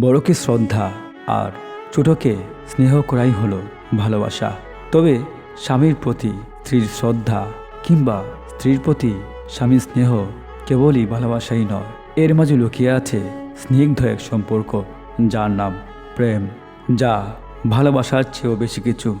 বড়কে শ্রদ্ধা আর ছোটকে স্নেহ করাই হলো ভালোবাসা। তবে স্বামীর প্রতি স্ত্রীর শ্রদ্ধা কিংবা স্ত্রীর প্রতি স্বামীর স্নেহ কেবলই ভালোবাসাই নয়। এর মাঝে লুকিয়ে আছে স্নিগ্ধ এক সম্পর্ক, যার নাম প্রেম, যা ভালোবাসার চেয়েও বেশি কিছু,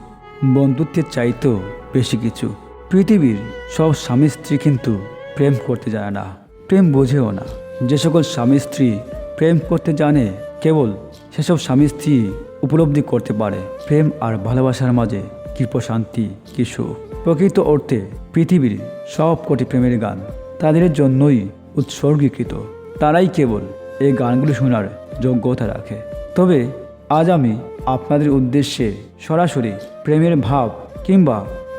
বন্ধুত্বের চাইতেও বেশি কিছু। পৃথিবীর সব স্বামী স্ত্রী কিন্তু প্রেম করতে জানে না, প্রেম বোঝেও না। যে সকল স্বামী স্ত্রী প্রেম করতে জানে কেবল সেসব স্বামী স্ত্রী উপলব্ধি করতে পারে। প্রেম আর ভালোবাসার মাঝে কি প্রশান্তি কি সুখ প্রকৃত অর্থে পৃথিবীর সব কোটি প্রেমের গান তাদের জন্যই উৎসর্গীকৃত। তারাই কেবল এই গানগুলো শোনার যোগ্যতা রাখে। তবে আজ আমি আপনাদের উদ্দেশ্যে সরাসরি প্রেমের ভাব কিংবা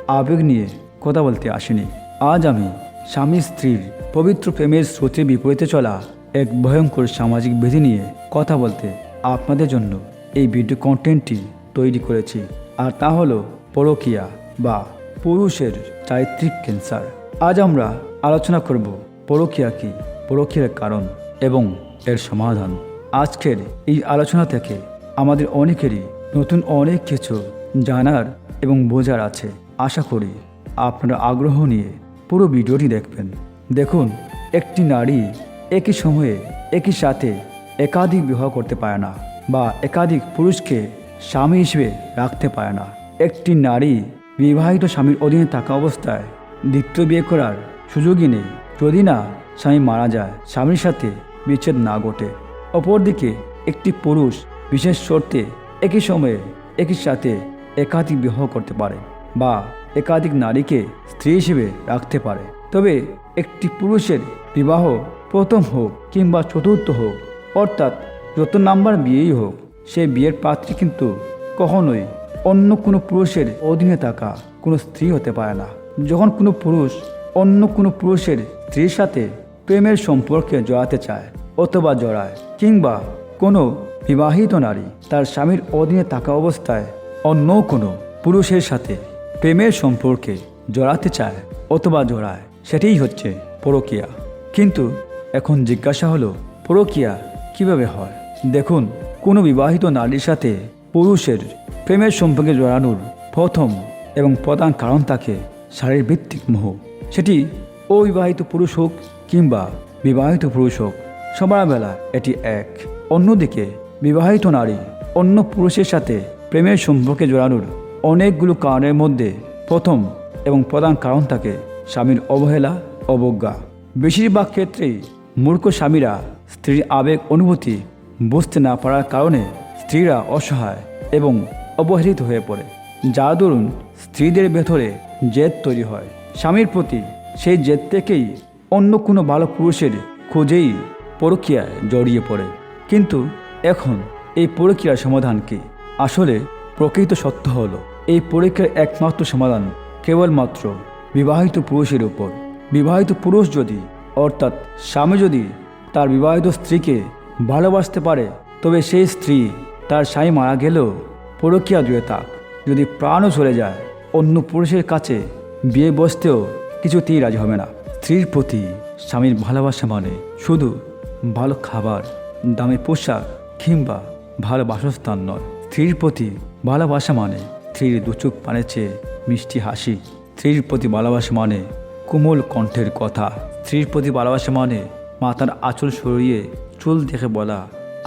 আবেগ নিয়ে কথা বলতে আসিনি। আজ আমি স্বামী স্ত্রীর পবিত্র প্রেমের স্রোতের বিপরীতে চলা এক ভয়ঙ্কর সামাজিক বিধি নিয়ে কথা বলতে আপনাদের জন্য এই ভিডিও কন্টেন্টটি তৈরি করেছি। আর তা হলো পরকিয়া বা পুরুষের চারিত্রিক ক্যান্সার। আজ আমরা আলোচনা করব পরকিয়া কি, পরকিয়ার কারণ এবং এর সমাধান। আজকের এই আলোচনা থেকে আমাদের অনেকেরই নতুন অনেক কিছু জানার এবং বোঝার আছে। আশা করি আপনারা আগ্রহ নিয়ে পুরো ভিডিওটি দেখবেন। দেখুন, একটি নারী একই সময়ে একই সাথে একাধিক বিবাহ করতে পারে না বা একাধিক পুরুষকে স্বামী হিসেবে রাখতে পারে না। একটি নারী বিবাহিত স্বামীর অধীনে থাকা অবস্থায় দ্বিতীয় বিয়ে করার সুযোগই নেই। যদি না স্বামী মারা যায়, স্বামীর সাথে বিচ্ছেদ না ঘটে। অপরদিকে একটি পুরুষ বিশেষ শর্তে একই সময়ে একই সাথে একাধিক বিবাহ করতে পারে বা একাধিক নারীকে স্ত্রী হিসেবে রাখতে পারে। তবে একটি পুরুষের বিবাহ প্রথম হোক কিংবা চতুর্থ হোক অর্থাৎ যত নাম্বার বিয়েই হোক, সে বিয়ের পাত্রী কিন্তু কখনোই অন্য কোনো পুরুষের অধীনে থাকা কোনো স্ত্রী হতে পারে না। যখন কোনো পুরুষ অন্য কোনো পুরুষের স্ত্রীর সাথে প্রেমের সম্পর্কে জড়াতে চায় অথবা জড়ায়, কিংবা কোনো বিবাহিত নারী তার স্বামীর অধীনে থাকা অবস্থায় অন্য কোনো পুরুষের সাথে প্রেমের সম্পর্কে জড়াতে চায় অথবা জড়ায়, সেটাই হচ্ছে পরকিয়া। কিন্তু এখন জিজ্ঞাসা হলো, পরকিয়া কীভাবে হয়? দেখুন, কোনো বিবাহিত নারীর সাথে পুরুষের প্রেমের সম্পর্কে জড়ানোর প্রথম এবং প্রধান কারণ থাকে শারীরভিত্তিক মোহ। সেটি অবিবাহিত পুরুষ হোক কিংবা বিবাহিত পুরুষ হোক সবার বেলা এটি এক। অন্যদিকে, বিবাহিত নারী অন্য পুরুষের সাথে প্রেমের সম্পর্কে জড়ানোর অনেকগুলো কারণের মধ্যে প্রথম এবং প্রধান কারণ থাকে স্বামীর অবহেলা, অবজ্ঞা। বেশিরভাগ ক্ষেত্রেই মূর্খ স্বামীরা স্ত্রীর আবেগ অনুভূতি বুঝতে না পারার কারণে স্ত্রীরা অসহায় এবং অবহেলিত হয়ে পড়ে। যা দরুন স্ত্রীদের ভেতরে জেদ তৈরি হয়। স্বামীর প্রতি সেই জেদ থেকেই অন্য কোনো ভালো পুরুষের খোঁজেই পরকীয়ায় জড়িয়ে পড়ে। কিন্তু এখন এই পরকীয়ার সমাধান কি? আসলে প্রকৃত সত্য হলো, এই পরীক্ষার একমাত্র সমাধান কেবলমাত্র বিবাহিত পুরুষের উপর। বিবাহিত পুরুষ যদি, অর্থাৎ স্বামী যদি তার বিবাহিত স্ত্রীকে ভালোবাসতে পারে, তবে সেই স্ত্রী তার স্বামী মারা গেলেও পরকীয়া জুড়ে থাক। যদি প্রাণও চলে যায়, অন্য পুরুষের কাছে বিয়ে বসতেও কিছুতেই রাজি হবে না। স্ত্রীর প্রতি স্বামীর ভালোবাসা মানে শুধু ভালো খাবার, দামি পোশাক কিংবা ভালো বাসস্থান নয়। স্ত্রীর প্রতি ভালোবাসা মানে স্ত্রীর দুচোখ পানে চেয়ে মিষ্টি হাসি। স্ত্রীর প্রতি ভালোবাসা মানে কোমল কণ্ঠের কথা। স্ত্রীর প্রতি ভালোবাসা মানে মাথার আঁচল সরিয়ে চুল দেখে বলা,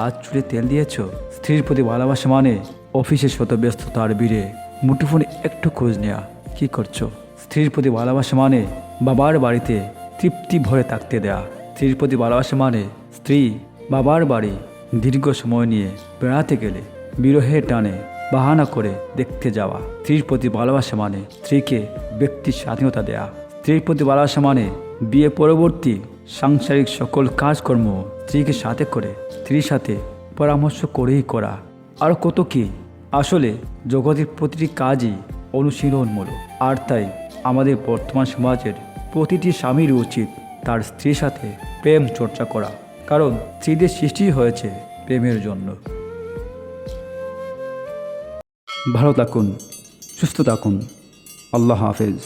আজ চুলে তেল দিয়েছ? স্ত্রীর প্রতি ভালোবাসা মানে অফিসে শত ব্যস্ততার ভিড়ে। মুঠোফোনে একটু খোঁজ নেয়া, কি করছ? স্ত্রীর প্রতি ভালোবাসা মানে বাবার বাড়িতে তৃপ্তি ভরে থাকতে দেয়া। স্ত্রীর প্রতি ভালোবাসা মানে স্ত্রী বাবার বাড়ি দীর্ঘ সময় নিয়ে বেড়াতে গেলে বিরহের টানে বাহানা করে দেখতে যাওয়া। স্ত্রীর প্রতি ভালোবাসা মানে স্ত্রীকে ব্যক্তির স্বাধীনতা দেয়া। স্ত্রীর প্রতি ভালোবাসা মানে বিয়ে পরবর্তী সাংসারিক সকল কাজকর্ম স্ত্রীকে সাথে করে, স্ত্রীর সাথে পরামর্শ করেই করা। আর কত কি? আসলে জগতের প্রতিটি কাজই অনুশীলনমূলক। আর তাই আমাদের বর্তমান সমাজের প্রতিটি স্বামীর উচিত তার স্ত্রীর সাথে প্রেম চর্চা করা। কারণ স্ত্রীদের সৃষ্টি হয়েছে প্রেমের জন্য। ভালো থাকুন, সুস্থ থাকুন। আল্লাহ হাফেজ।